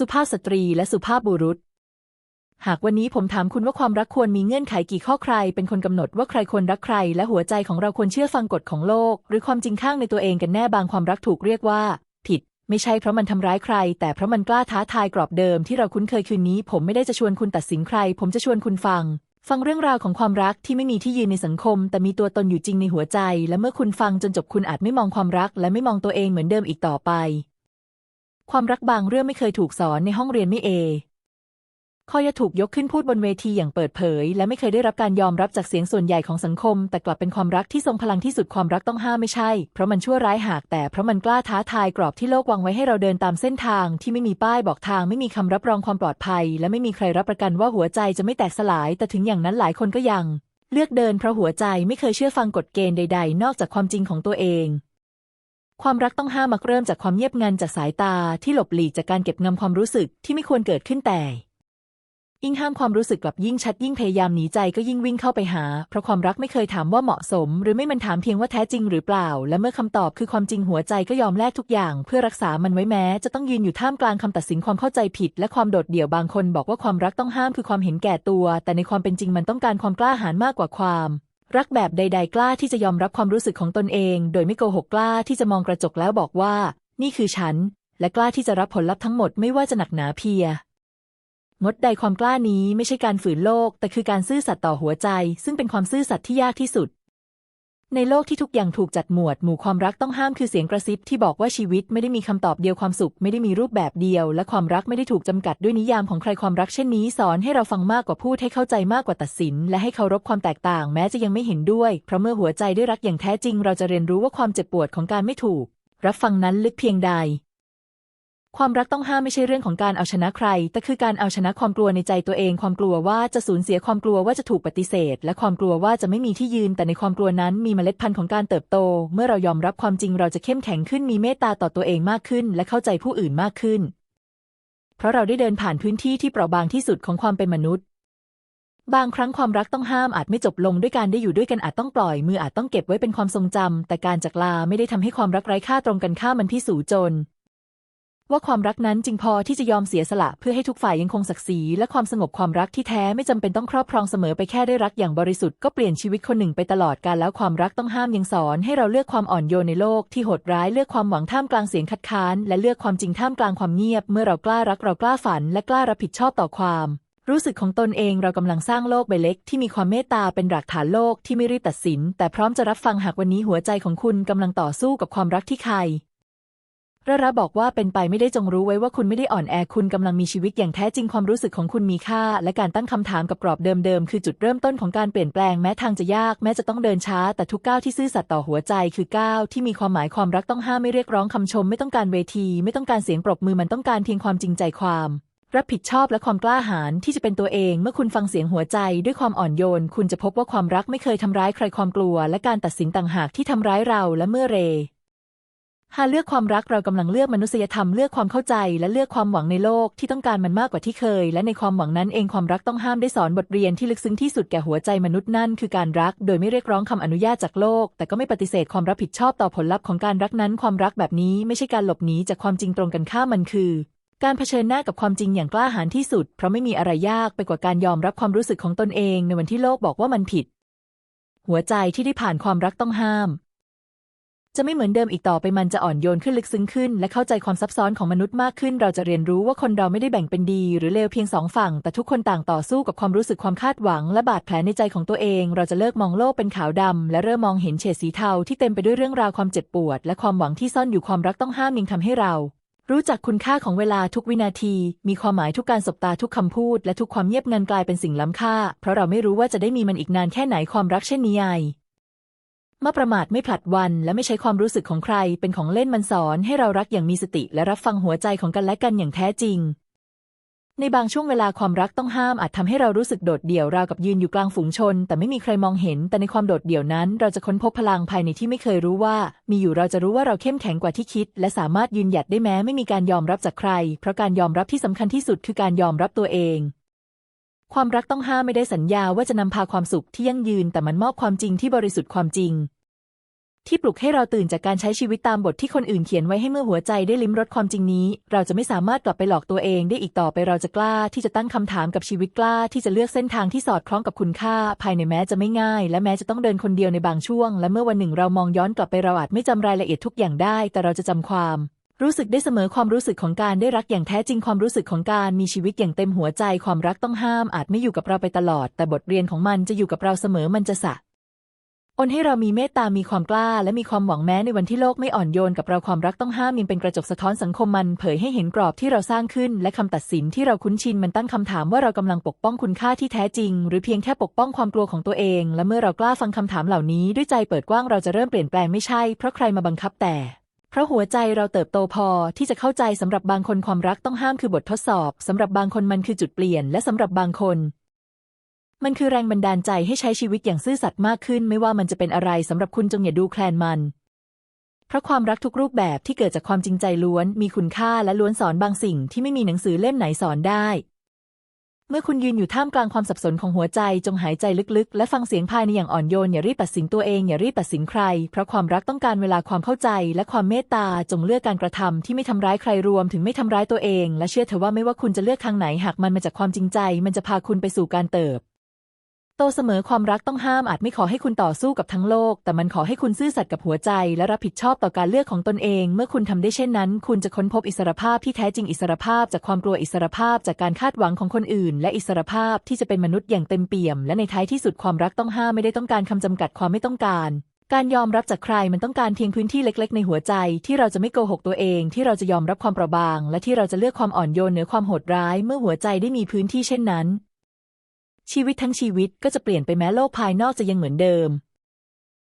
สุภาพสตรีและสุภาพบุรุษ หากวันนี้ผมถามคุณว่าความรักควรมีเงื่อนไขกี่ข้อใคร เป็นคนกำหนดว่าใครควรรักใคร และหัวใจของเราควรเชื่อฟังกฎของโลก หรือความจริงข้างในตัวเองกันแน่บางความรักถูกเรียกว่า ผิด ไม่ใช่เพราะมันทำร้ายใคร แต่เพราะมันกล้าท้าทายกรอบเดิมที่เราคุ้นเคยคืนนี้ ผมไม่ได้จะชวนคุณตัดสินใคร ผมจะชวนคุณฟังฟังเรื่องราวของความรักที่ไม่มีที่ยืนในสังคม แต่มีตัวตนอยู่จริงในหัวใจ และเมื่อคุณฟังจนจบคุณอาจไม่มองความรัก และไม่มองตัวเองเหมือนเดิมอีกต่อไป ความรักบางเรื่องไม่เคยถูกสอนในห้องเรียนไม่เอข้อยะถูกยกขึ้นพูดบนเวทีอย่างเปิดเผย และไม่เคยได้รับการยอมรับจากเสียงส่วนใหญ่ของสังคม แต่กลับเป็นความรักที่ทรงพลังที่สุดความรักต้องห้ามไม่ใช่ เพราะมันชั่วร้ายหากแต่เพราะมันกล้าท้าทายกรอบที่โลกวางไว้ให้เราเดินตามเส้นทาง ที่ไม่มีป้ายบอกทางไม่มีคำรับรองความปลอดภัย และไม่มีใครรับประกันว่าหัวใจจะไม่แตกสลาย แต่ถึงอย่างนั้นหลายคนก็ยัง เลือกเดินเพราะหัวใจไม่เคยเชื่อฟังกฎเกณฑ์ใด ๆ นอกจากความจริงของตัวเอง ความรักต้องห้ามมักเริ่มจากความเงียบงันจากสายตาที่หลบหลีกจากการเก็บงำความรู้สึกที่ไม่ควรเกิดขึ้นแต่ ยิ่งห้ามความรู้สึกกลับยิ่งชัดยิ่งพยายามหนีใจก็ยิ่งวิ่งเข้าไปหา เพราะความรักไม่เคยถามว่าเหมาะสม หรือไม่มันถามเพียงว่าแท้จริงหรือเปล่า และเมื่อคำตอบคือความจริงหัวใจก็ยอมแลกทุกอย่าง เพื่อรักษามันไว้แม้ จะต้องยืนอยู่ท่ามกลางคำตัดสินความเข้าใจผิด และความโดดเดี่ยวบางคนบอกว่าความรักต้องห้ามคือความเห็นแก่ตัว แต่ในความเป็นจริงมันต้องการความกล้าหาญมากกว่าความ รักแบบใด ๆ กล้าที่จะยอมรับความรู้สึกของตนเอง โดยไม่โกหกกล้าที่จะมองกระจกแล้วบอกว่า นี่คือฉัน และกล้าที่จะรับผลลัพธ์ทั้งหมดไม่ว่าจะหนักหนาเพียงดใดความกล้านี้ไม่ใช่การฝืนโลก แต่คือการซื่อสัตย์ต่อหัวใจ ซึ่งเป็นความซื่อสัตย์ที่ยากที่สุด ในโลกที่ทุกอย่างถูกจัดหมวดหมู่ความรักต้องห้ามคือเสียงกระซิบที่บอกว่าชีวิตไม่ได้มีคำตอบเดียวความสุขไม่ได้มีรูปแบบเดียว และความรักไม่ได้ถูกจำกัดด้วยนิยามของใครความรักเช่นนี้ สอนให้เราฟังมากกว่าพูดให้เข้าใจมากกว่าตัดสิน และให้เคารพความแตกต่าง แม้จะยังไม่เห็นด้วย เพราะเมื่อหัวใจได้รักอย่างแท้จริง เราจะเรียนรู้ว่าความเจ็บปวดของการไม่ถูก รับฟังนั้นลึกเพียงใด ความรักต้องห้ามไม่ใช่เรื่องของการเอาชนะใคร แต่คือการเอาชนะความกลัวในใจตัวเอง ความกลัวว่าจะสูญเสียความกลัวว่าจะถูกปฏิเสธ และความกลัวว่าจะไม่มีที่ยืน แต่ในความกลัวนั้นมีเมล็ดพันธุ์ของการเติบโต เมื่อเรายอมรับความจริงเราจะเข้มแข็งขึ้นมีเมตตาต่อตัวเองมากขึ้น และเข้าใจผู้อื่นมากขึ้น เพราะเราได้เดินผ่านพื้นที่ที่เปราะบางที่สุดของความเป็นมนุษย์ บางครั้งความรักต้องห้ามอาจไม่จบลงด้วยการได้อยู่ด้วยกันอาจต้องปล่อย มืออาจต้องเก็บไว้เป็นความทรงจำแต่การจากลาไม่ได้ทำให้ความรักไร้ค่าตรงกันข้ามมันพิสูจจน ว่าความรักนั้นจริงพอที่จะยอมเสียสละ เพื่อให้ทุกฝ่ายยังคงศักดิ์ศรีและความสงบความรักที่แท้ไม่จำเป็นต้องครอบครองเสมอไปแค่ได้รักอย่างบริสุทธิ์ก็เปลี่ยนชีวิตคนหนึ่งไปตลอดกาลแล้วความรักต้องห้ามยังสอนให้เราเลือกความอ่อนโยนในโลกที่โหดร้ายเลือกความหวังท่ามกลางเสียงคัดค้านและเลือกความจริงท่ามกลางความเงียบ เมื่อเรากล้ารักเรากล้าฝัน และกล้ารับผิดชอบต่อความรู้สึกของตนเองเรากำลังสร้างโลกใบเล็กที่มีความเมตตาเป็นหลักฐานโลกที่ไม่รีบตัดสิน แต่พร้อมจะรับฟังหากวันนี้หัวใจของคุณกำลังต่อสู้กับความรักที่ใคร ระระบอกว่าเป็นไปไม่ได้จงรู้ไว้ว่าคุณไม่ได้อ่อนแอคุณกำลังมีชีวิตอย่างแท้จริงความรู้สึกของคุณมีค่า และการตั้งคำถามกับกรอบเดิมๆ คือจุดเริ่มต้นของการเปลี่ยนแปลงแม้ทางจะยากแม้จะต้องเดินช้า แต่ทุกก้าวที่ซื่อสัตย์ต่อหัวใจคือก้าวที่มีความหมายความรักต้องห้ามไม่เรียกร้องคำชม ไม่ต้องการเวที ไม่ต้องการเสียงปรบมือมันต้องการเพียงความจริงใจความ รับผิดชอบและความกล้าหาญที่จะเป็นตัวเอง เมื่อคุณฟังเสียงหัวใจ ด้วยความอ่อนโยน คุณจะพบว่าความรักไม่เคยทำร้ายใครความกลัว และการตัดสินต่างหากที่ทำร้ายเราและเมื่อเร หากเลือกความรักเรากำลังเลือกมนุษยธรรมเลือกความเข้าใจ และเลือกความหวังในโลกที่ต้องการมันมากกว่าที่เคย และในความหวังนั้นเองความรักต้องห้ามได้สอนบทเรียนที่ลึกซึ้งที่สุดแก่หัวใจมนุษย์นั่นคือการรัก โดยไม่เรียกร้องคำอนุญาตจากโลก แต่ก็ไม่ปฏิเสธความรับผิดชอบต่อผลลัพธ์ของการรักนั้นความรักแบบนี้ไม่ใช่การหลบหนีจากความจริงตรงกันข้ามมันคือการเผชิญหน้ากับความจริงอย่างกล้าหาญที่สุด เพราะไม่มีอะไรยากไปกว่าการยอมรับความรู้สึกของตนเองในวันที่โลกบอกว่ามันผิด หัวใจที่ได้ผ่านความรักต้องห้าม จะไม่เหมือนเดิมอีกต่อไปมันจะอ่อนโยนขึ้นลึกซึ้งขึ้น และเข้าใจความซับซ้อนของมนุษย์มากขึ้น เราจะเรียนรู้ว่าคนเราไม่ได้แบ่งเป็นดี หรือเลวเพียงสองฝั่ง แต่ทุกคนต่างต่อสู้กับความรู้สึกความคาดหวัง และบาดแผลในใจของตัวเอง เราจะเลิกมองโลกเป็นขาวดำและเริ่มมองเห็นเฉดสีเทาที่เต็มไปด้วยเรื่องราวความเจ็บปวด และความหวังที่ซ่อนอยู่ความรักต้องห้ามยังทำให้เรา รู้จักคุณค่าของเวลาทุกวินาที มีความหมายทุกการสบตาทุกคำพูด และทุกความเงียบงันกลายเป็นสิ่งล้ำค่า เพราะเราไม่รู้ว่าจะได้มีมันอีกนานแค่ไหนความรักเช่นนี้ไอเมื่อประมาทไม่ผลัดวันและไม่ใช้ความรู้สึกของใคร เป็นของเล่นมันสอนให้เรารักอย่างมีสติและรับฟังหัวใจของกันและกันอย่างแท้จริง ในบางช่วงเวลาความรักต้องห้ามอาจทำให้เรารู้สึกโดดเดี่ยวราวกับยืนอยู่กลางฝูงชน แต่ไม่มีใครมองเห็น แต่ในความโดดเดี่ยวนั้น เราจะค้นพบพลังภายในที่ไม่เคยรู้ว่า มีอยู่เราจะรู้ว่าเราเข้มแข็งกว่าที่คิด และสามารถยืนหยัดได้แม้ไม่มีการยอมรับจากใคร เพราะการยอมรับที่สำคัญที่สุดคือการยอมรับตัวเอง ความรักต้องห้ามไม่ได้สัญญาว่าจะนำพาความสุขที่ยั่งยืน แต่มันมอบความจริงที่บริสุทธิ์ความจริง ที่ปลุกให้เราตื่นจากการใช้ชีวิตตามบทที่คนอื่นเขียนไว้ให้เมื่อหัวใจได้ลิ้มรสความจริงนี้ เราจะไม่สามารถกลับไปหลอกตัวเองได้อีกต่อไปเราจะกล้าที่จะตั้งคำถามกับชีวิตกล้า ที่จะเลือกเส้นทางที่สอดคล้องกับคุณค่า ภายในแม้จะไม่ง่าย และแม้จะต้องเดินคนเดียวในบางช่วง และเมื่อวันหนึ่งเรามองย้อนกลับไปเราอาจไม่จำรายละเอียดทุกอย่างได้ แต่เราจะจำความ รู้สึกได้เสมอความรู้สึกของการได้รักอย่างแท้จริงความรู้สึกของการมีชีวิตอย่างเต็มหัวใจความรักต้องห้ามอาจไม่อยู่กับเราไปตลอด แต่บทเรียนของมันจะอยู่กับเราเสมอมันจะสะอนให้เรามีเมตตา มีความกล้า และมีความหวังแม้ในวันที่โลกไม่อ่อนโยนกับเราความรักต้องห้ามยังเป็นกระจกสะท้อนสังคมมันเผยให้เห็นกรอบที่เราสร้างขึ้น และคำตัดสินที่เราคุ้นชินมันตั้งคำถามว่าเรากำลังปกป้องคุณค่าที่แท้จริง หรือเพียงแค่ปกป้องความกลัวของตัวเอง และเมื่อเรากล้าฟังคำถามเหล่านี้ด้วยใจเปิดกว้างเราจะเริ่มเปลี่ยนแปลงไม่ใช่เพราะใครมาบังคับแต่ เพราะหัวใจเราเติบโตพอที่จะเข้าใจสำหรับบางคนความรักต้องห้ามคือบททดสอบสำหรับบางคนมันคือจุดเปลี่ยน และสำหรับบางคน มันคือแรงบันดาลใจให้ใช้ชีวิตอย่างซื่อสัตย์มากขึ้น ไม่ว่ามันจะเป็นอะไรสำหรับคุณจงอย่าดูแคลนมัน เพราะความรักทุกรูปแบบที่เกิดจากความจริงใจล้วน มีคุณค่าและล้วนสอนบางสิ่งที่ไม่มีหนังสือเล่มไหนสอนได้ เมื่อคุณยืนอยู่ท่ามกลางความสับสนของหัวใจจงหายใจลึกๆ และฟังเสียงภายในอย่างอ่อนโยนอย่ารีบตัดสินตัวเองอย่ารีบตัดสินใคร เพราะความรักต้องการเวลาความเข้าใจ และความเมตตาจงเลือกการกระทำที่ไม่ทำร้ายใครรวมถึงไม่ทำร้ายตัวเอง และเชื่อเถอะว่าไม่ว่าคุณจะเลือกทางไหนหากมันมาจากความจริงใจ มันจะพาคุณไปสู่การเติบ โตเสมอความรักต้องห้ามอาจไม่ขอให้คุณต่อสู้กับทั้งโลก แต่มันขอให้คุณซื่อสัตย์กับหัวใจ และรับผิดชอบต่อการเลือกของตนเอง เมื่อคุณทำได้เช่นนั้น คุณจะค้นพบอิสรภาพที่แท้จริงอิสรภาพ จากความกลัวอิสรภาพ จากการคาดหวังของคนอื่น และอิสรภาพที่จะเป็นมนุษย์อย่างเต็มเปี่ยม และในท้ายที่สุดความรักต้องห้ามไม่ได้ต้องการคำจำกัดความไม่ต้องการการยอมรับจากใครมันต้องการเพียงพื้นที่เล็ก ๆ ในหัวใจ ที่เราจะไม่โกหกตัวเอง ที่เราจะยอมรับความเปราะบาง และที่เราจะเลือกความอ่อนโยนเหนือความโหดร้าย เมื่อหัวใจได้มีพื้นที่เช่นนั้น ชีวิตทั้งชีวิตก็จะเปลี่ยนไปแม้โลกภายนอกจะยังเหมือนเดิม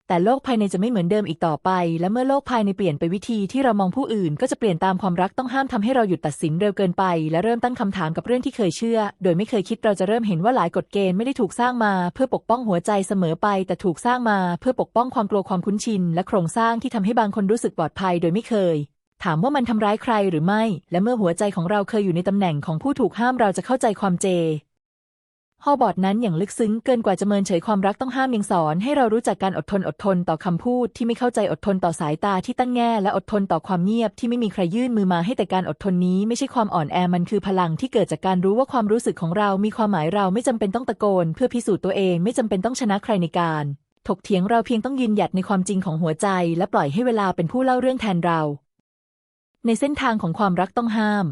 แต่โลกภายในจะไม่เหมือนเดิมอีกต่อไป และเมื่อโลกภายในเปลี่ยนไปวิธีที่เรามองผู้อื่น ก็จะเปลี่ยนตามความรักต้องห้ามทำให้เราหยุดตัดสินเร็วเกินไป และเริ่มตั้งคำถามกับเรื่องที่เคยเชื่อ โดยไม่เคยคิดเราจะเริ่มเห็นว่าหลายกฎเกณฑ์ไม่ได้ถูกสร้างมา เพื่อปกป้องหัวใจเสมอไป แต่ถูกสร้างมา เพื่อปกป้องความกลัวความคุ้นชิน และโครงสร้างที่ทำให้บางคนรู้สึกปลอดภัย โดยไม่เคยถามว่ามันทำร้ายใครหรือไม่ และเมื่อหัวใจของเราเคยอยู่ในตำแหน่งของผู้ถูกห้ามเราจะเข้าใจความเจ ฮอบอดนั้นอย่างลึกซึ้งเกินกว่าจะเมินเฉยความรักต้องห้ามยังสอน ให้เรารู้จักการอดทนอดทนต่อคำพูดที่ไม่เข้าใจอดทนต่อสายตาที่ตั้งแง่และอดทนต่อความเงียบที่ไม่มีใครยื่นมือมาให้แต่การอดทนนี้ไม่ใช่ความอ่อนแอมันคือพลังที่เกิดจากการรู้ว่าความรู้สึกของเรามีความหมายเราไม่จำเป็นต้องตะโกน เพื่อพิสูจน์ตัวเองไม่จำเป็นต้องชนะใครในการ ถกเถียงเราเพียงต้องยืนหยัดในความจริงของหัวใจ และปล่อยให้เวลาเป็นผู้เล่าเรื่องแทนเรา ในเส้นทางของความรักต้องห้าม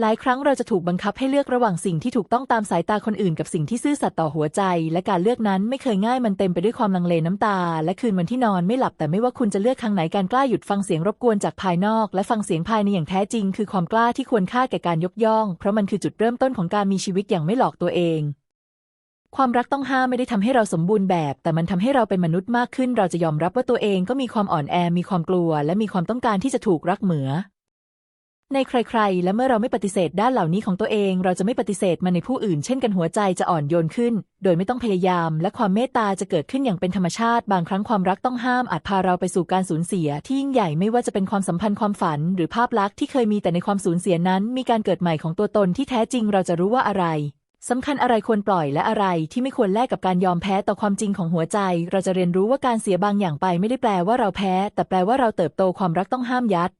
หลายครั้งเราจะถูกบังคับให้เลือกระหว่างสิ่งที่ถูกต้องตามสายตาคนอื่นกับสิ่งที่ซื่อสัตย์ต่อหัวใจ และการเลือกนั้นไม่เคยง่ายมันเต็มไปด้วยความลังเลน้ำตา และคืนวันที่นอนไม่หลับแต่ไม่ว่าคุณจะเลือกทางไหนการกล้าหยุดฟังเสียงรบกวนจากภายนอก และฟังเสียงภายในอย่างแท้จริง คือความกล้าที่ควรค่าแก่การยกย่อง เพราะมันคือจุดเริ่มต้นของการมีชีวิตอย่างไม่หลอกตัวเองความรักต้องห้ามไม่ได้ทำให้เราสมบูรณ์แบบ แต่มันทำให้เราเป็นมนุษย์มากขึ้น เราจะยอมรับว่าตัวเองก็มีความอ่อนแอ มีความกลัว และมีความต้องการที่จะถูกรักเหมือ ในใครๆ และเมื่อเราไม่ปฏิเสธด้านเหล่านี้ของตัวเอง เราจะไม่ปฏิเสธมันในผู้อื่น เช่นกันหัวใจจะอ่อนโยนขึ้น โดยไม่ต้องพยายาม และความเมตตาจะเกิดขึ้นอย่างเป็นธรรมชาติ บางครั้งความรักต้องห้ามอาจพาเราไปสู่การสูญเสีย ที่ยิ่งใหญ่ไม่ว่าจะเป็นความสัมพันธ์ความฝัน หรือภาพลักษณ์ที่เคยมีแต่ในความสูญเสียนั้น มีการเกิดใหม่ของตัวตนที่แท้จริงเราจะรู้ว่าอะไรสำคัญอะไรควรปล่อยและอะไรที่ไม่ควรแลกกับการยอมแพ้ต่อความจริงของหัวใจ เราจะเรียนรู้ว่าการเสียบางอย่างไปไม่ได้แปลว่าเราแพ้ แต่แปลว่าเราเติบโตความรักต้องห้ามยัด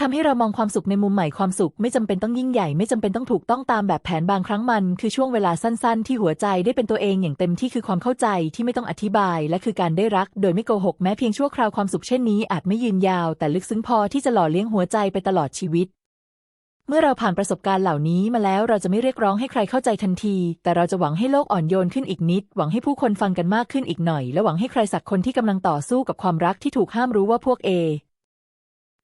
ทำให้เรามองความสุขในมุมใหม่ความสุขไม่จำเป็นต้องยิ่งใหญ่ไม่จำเป็นต้องถูกต้องตามแบบแผนบางครั้งมัน คือช่วงเวลาสั้นๆ ที่หัวใจได้เป็นตัวเองอย่างเต็มที่คือความเข้าใจที่ไม่ต้องอธิบาย และคือการได้รัก โดยไม่โกหกแม้เพียงชั่วคราวความสุขเช่นนี้อาจไม่ยืนยาว แต่ลึกซึ้งพอที่จะหล่อเลี้ยงหัวใจไปตลอดชีวิตเมื่อเราผ่านประสบการณ์เหล่านี้มาแล้วเราจะไม่เรียกร้องให้ใครเข้าใจทันที แต่เราจะหวังให้โลกอ่อนโยนขึ้นอีกนิด หวังให้ผู้คนฟังกันมากขึ้นอีกหน่อย และหวังให้ใครสักคนที่กำลังต่อสู้กับความรักที่ถูกห้ามรู้ว่าพวกเอ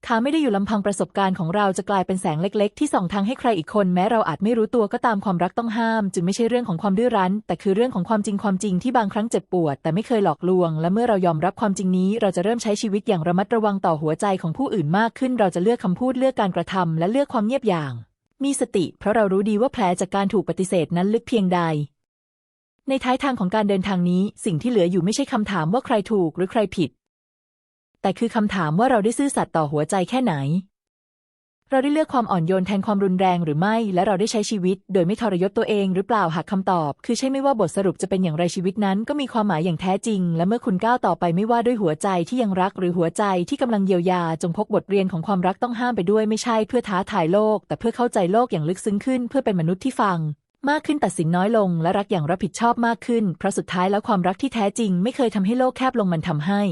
ขาไม่ได้อยู่ลำพังประสบการณ์ของเราจะกลายเป็นแสงเล็ก ๆ ที่ส่องทางให้ใครอีกคนแม้เราอาจไม่รู้ตัวก็ตามความรักต้องห้าม จึงไม่ใช่เรื่องของความดื้อรั้น แต่คือเรื่องของความจริงความจริงที่บางครั้งเจ็บปวด แต่ไม่เคยหลอกลวง และเมื่อเรายอมรับความจริงนี้ เราจะเริ่มใช้ชีวิตอย่างระมัดระวังต่อหัวใจของผู้อื่นมากขึ้น เราจะเลือกคำพูดเลือกการกระทำและเลือกความเงียบอย่าง มีสติ เพราะเรารู้ดีว่าแผลจากการถูกปฏิเสธนั้นลึกเพียงใดในท้ายทางของการเดินทางนี้ สิ่งที่เหลืออยู่ไม่ใช่คำถามว่าใครถูกหรือใครผิด แต่คือคำถามว่าเราได้ซื่อสัตย์ต่อหัวใจแค่ไหน เราได้เลือกความอ่อนโยนแทนความรุนแรงหรือไม่ และเราได้ใช้ชีวิต โดยไม่ทรยศตัวเองหรือเปล่าหากคำตอบ คือใช่ไม่ว่าบทสรุปจะเป็นอย่างไรชีวิตนั้น ก็มีความหมายอย่างแท้จริง และเมื่อคุณก้าวต่อไปไม่ว่าด้วยหัวใจที่ยังรัก หรือหัวใจที่กำลังเยียวยา จงพกบทเรียนของความรักต้องห้ามไปด้วยไม่ใช่เพื่อท้าทายโลก แต่เพื่อเข้าใจโลกอย่างลึกซึ้งขึ้น เพื่อเป็นมนุษย์ที่ฟังมากขึ้นตัดสินน้อยลงและรักอย่างรับผิดชอบมากขึ้น เพราะสุดท้ายแล้วความรักที่แท้จริง ไม่เคยทำให้โลกแคบลงมันทำให้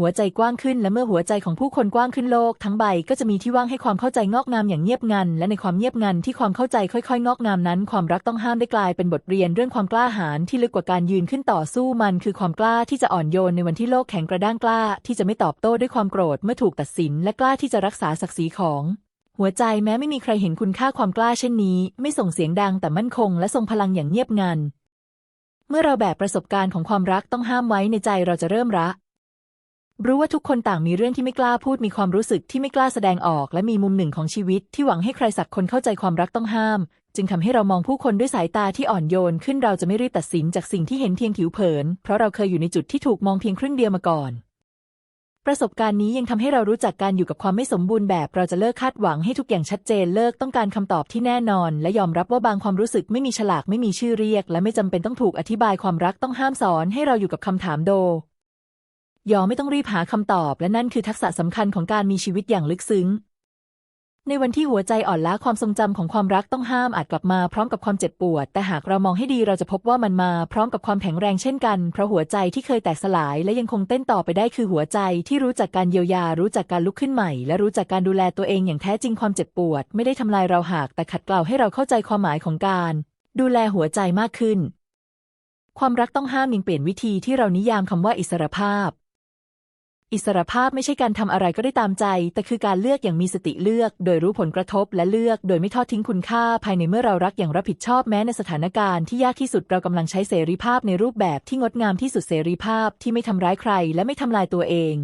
หัวใจกว้างขึ้นและเมื่อหัวใจของผู้คนกว้างขึ้นโลกทั้งใบก็จะมีที่ว่างให้ความเข้าใจงอกงามอย่างเงียบงัน และในความเงียบงันที่ความเข้าใจค่อยๆ งอกงามนั้น ความรักต้องห้ามได้กลายเป็นบทเรียนเรื่องความกล้าหาญที่ลึกกว่าการยืนขึ้นต่อสู้มันคือความกล้าที่จะอ่อนโยนในวันที่โลกแข็งกระด้างกล้า ที่จะไม่ตอบโต้ด้วยความโกรธเมื่อถูกตัดสิน และกล้าที่จะรักษาศักดิ์ศรีของหัวใจแม้ไม่มีใครเห็นคุณค่าความกล้าเช่นนี้ ไม่ส่งเสียงดังแต่มั่นคง และทรงพลังอย่างเงียบงัน เมื่อเราแบกประสบการณ์ของความรักต้องห้ามไว้ในใจเราจะเริ่มรัก รู้ว่าทุกคนต่างมีเรื่องที่ไม่กล้าพูดมีความรู้สึกที่ไม่กล้าแสดงออก และมีมุมหนึ่งของชีวิตที่หวังให้ใครสักคนเข้าใจความรักต้องห้าม จึงทำให้เรามองผู้คนด้วยสายตาที่อ่อนโยนขึ้นเราจะไม่รีบตัดสินจากสิ่งที่เห็นเพียงผิวเผิน เพราะเราเคยอยู่ในจุดที่ถูกมองเพียงครึ่งเดียวมาก่อน ประสบการณ์นี้ยังทำให้เรารู้จักการอยู่กับความไม่สมบูรณ์แบบ เราจะเลิกคาดหวังให้ทุกอย่างชัดเจนเลิกต้องการคำตอบที่แน่นอน และยอมรับว่าบางความรู้สึกไม่มีฉลากไม่มีชื่อเรียก และไม่จำเป็นต้องถูกอธิบายความรักต้องห้ามสอนให้เราอยู่กับคำถามโด ยอมไม่ต้องรีบหาคำตอบและนั่นคือทักษะสำคัญของการมีชีวิตอย่างลึกซึ้ง ในวันที่หัวใจอ่อนล้าความทรงจำของความรักต้องห้ามอาจกลับมาพร้อมกับความเจ็บปวด แต่หากเรามองให้ดีเราจะพบว่ามันมาพร้อมกับความแข็งแรงเช่นกัน เพราะหัวใจที่เคยแตกสลายและยังคงเต้นต่อไปได้คือหัวใจที่รู้จักการเยียวยา รู้จักการลุกขึ้นใหม่ และรู้จักการดูแลตัวเองอย่างแท้จริงความเจ็บปวด ไม่ได้ทำลายเราหากแต่ขัดเกลาให้เราเข้าใจความหมายของการ ดูแลหัวใจมากขึ้น ความรักต้องห้ามยังเปลี่ยนวิธีที่เรานิยามคำว่าอิสรภาพ อิสรภาพไม่ใช่การทำอะไรก็ได้ตามใจ แต่คือการเลือกอย่างมีสติเลือก โดยรู้ผลกระทบและเลือก โดยไม่ทอดทิ้งคุณค่า ภายในเมื่อเรารักอย่างรับผิดชอบแม้ในสถานการณ์ที่ยากที่สุดเรากำลังใช้เสรีภาพในรูปแบบที่งดงามที่สุดเสรีภาพที่ไม่ทำร้ายใคร และไม่ทำลายตัวเอง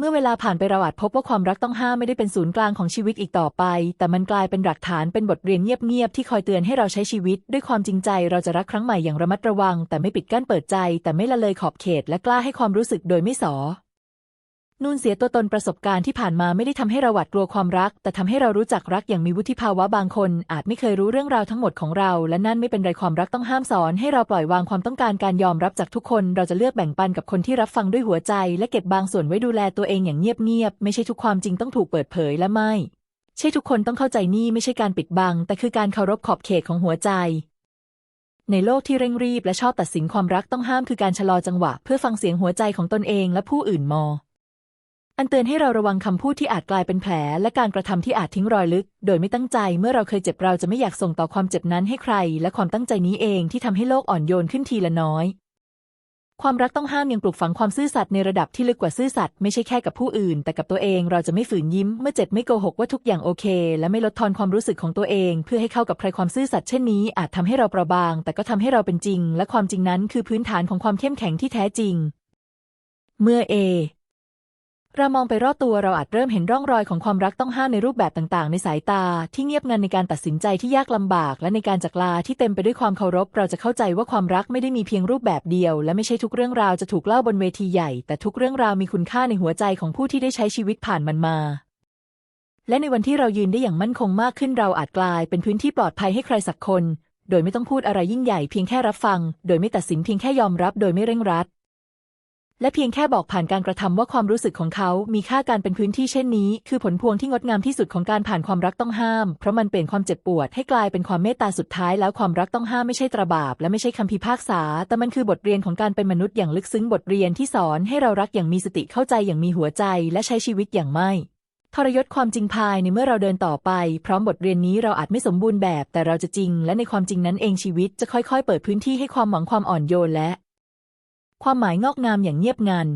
เมื่อเวลาผ่านไปเราอาจพบว่าความรักต้องห้ามไม่ได้เป็นศูนย์กลางของชีวิตอีกต่อไป แต่มันกลายเป็นหลักฐานเป็นบทเรียนเงียบๆที่คอยเตือนให้เราใช้ชีวิต ด้วยความจริงใจเราจะรักครั้งใหม่อย่างระมัดระวัง แต่ไม่ปิดกั้นเปิดใจ แต่ไม่ละเลยขอบเขต และกล้าให้ความรู้สึกโดยไม่สอ นูนเสียตัวตนประสบการณ์ที่ผ่านมาไม่ได้ทำให้เราหวาดกลัวความรัก แต่ทำให้เรารู้จักรักอย่างมีวุฒิภาวะบางคน อาจไม่เคยรู้เรื่องราวทั้งหมดของเรา และนั่นไม่เป็นไรความรักต้องห้ามสอนให้เราปล่อยวางความต้องการการยอมรับจากทุกคน เราจะเลือกแบ่งปันกับคนที่รับฟังด้วยหัวใจ และเก็บบางส่วนไว้ดูแลตัวเองอย่างเงียบๆไม่ใช่ทุกความจริงต้องถูกเปิดเผยและไม่ ใช่ทุกคนต้องเข้าใจนี่ไม่ใช่การปิดบัง แต่คือการเคารพขอบเขตของหัวใจในโลกที่เร่งรีบและชอบตัดสินความรักต้องห้ามคือการชะลอจังหวะ เพื่อฟังเสียงหัวใจของตนเองและผู้อื่นมอ อันเตือนให้เราระวังคำพูดที่อาจกลายเป็นแผล และการกระทำที่อาจทิ้งรอยลึก โดยไม่ตั้งใจเมื่อเราเคยเจ็บเราจะไม่อยากส่งต่อความเจ็บนั้นให้ใคร และความตั้งใจนี้เองที่ทำให้โลกอ่อนโยนขึ้นทีละน้อย ความรักต้องห้ามยังปลูกฝังความซื่อสัตย์ในระดับที่ลึกกว่าซื่อสัตย์ไม่ใช่แค่กับผู้อื่น แต่กับตัวเองเราจะไม่ฝืนยิ้ม เมื่อเจ็บไม่โกหกว่าทุกอย่างโอเค และไม่ลดทอนความรู้สึกของตัวเอง เพื่อให้เข้ากับใครความซื่อสัตย์เช่นนี้ อาจทำให้เราเปราะบาง แต่ก็ทำให้เราเป็นจริง และความจริงนั้นคือพื้นฐานของความเข้มแข็งที่แท้จริง เมื่อเอ เรามองไปรอบตัวเราอาจเริ่มเห็นร่องรอยของความรักต้องห้ามในรูปแบบต่างๆ ในสายตา ที่เงียบงันในการตัดสินใจที่ยากลำบาก และในการจากลาที่เต็มไปด้วยความเคารพ เราจะเข้าใจว่าความรักไม่ได้มีเพียงรูปแบบเดียว และไม่ใช่ทุกเรื่องราวจะถูกเล่าบนเวทีใหญ่ แต่ทุกเรื่องราวมีคุณค่าในหัวใจของผู้ที่ได้ใช้ชีวิตผ่านมันมาและในวันที่เรายืนได้อย่างมั่นคงมากขึ้นเราอาจกลายเป็นพื้นที่ปลอดภัยให้ใครสักคน โดยไม่ต้องพูดอะไรยิ่งใหญ่เพียงแค่รับฟัง โดยไม่ตัดสินเพียงแค่ยอมรับโดยไม่เร่งรัด และเพียงแค่บอกผ่านการกระทำว่าความรู้สึกของเขา มีค่าการเป็นพื้นที่เช่นนี้ คือผลพวงที่งดงามที่สุดของการผ่านความรักต้องห้าม เพราะมันเปลี่ยนความเจ็บปวดให้กลายเป็นความเมตตาสุดท้าย แล้วความรักต้องห้ามไม่ใช่ตราบาปและไม่ใช่คำพิพากษา แต่มันคือบทเรียนของการเป็นมนุษย์อย่างลึกซึ้งบทเรียนที่สอนให้เรารักอย่างมีสติเข้าใจอย่างมีหัวใจ และใช้ชีวิตอย่างไม่ทรยศความจริงภายในเมื่อเราเดินต่อไป พร้อมบทเรียนนี้เราอาจไม่สมบูรณ์แบบ แต่เราจะจริง และในความจริงนั้นเองชีวิตจะค่อยๆ เปิดพื้นที่ให้ความหวังความอ่อนโยนและ ความหมายงอกงามอย่างเงียบงัน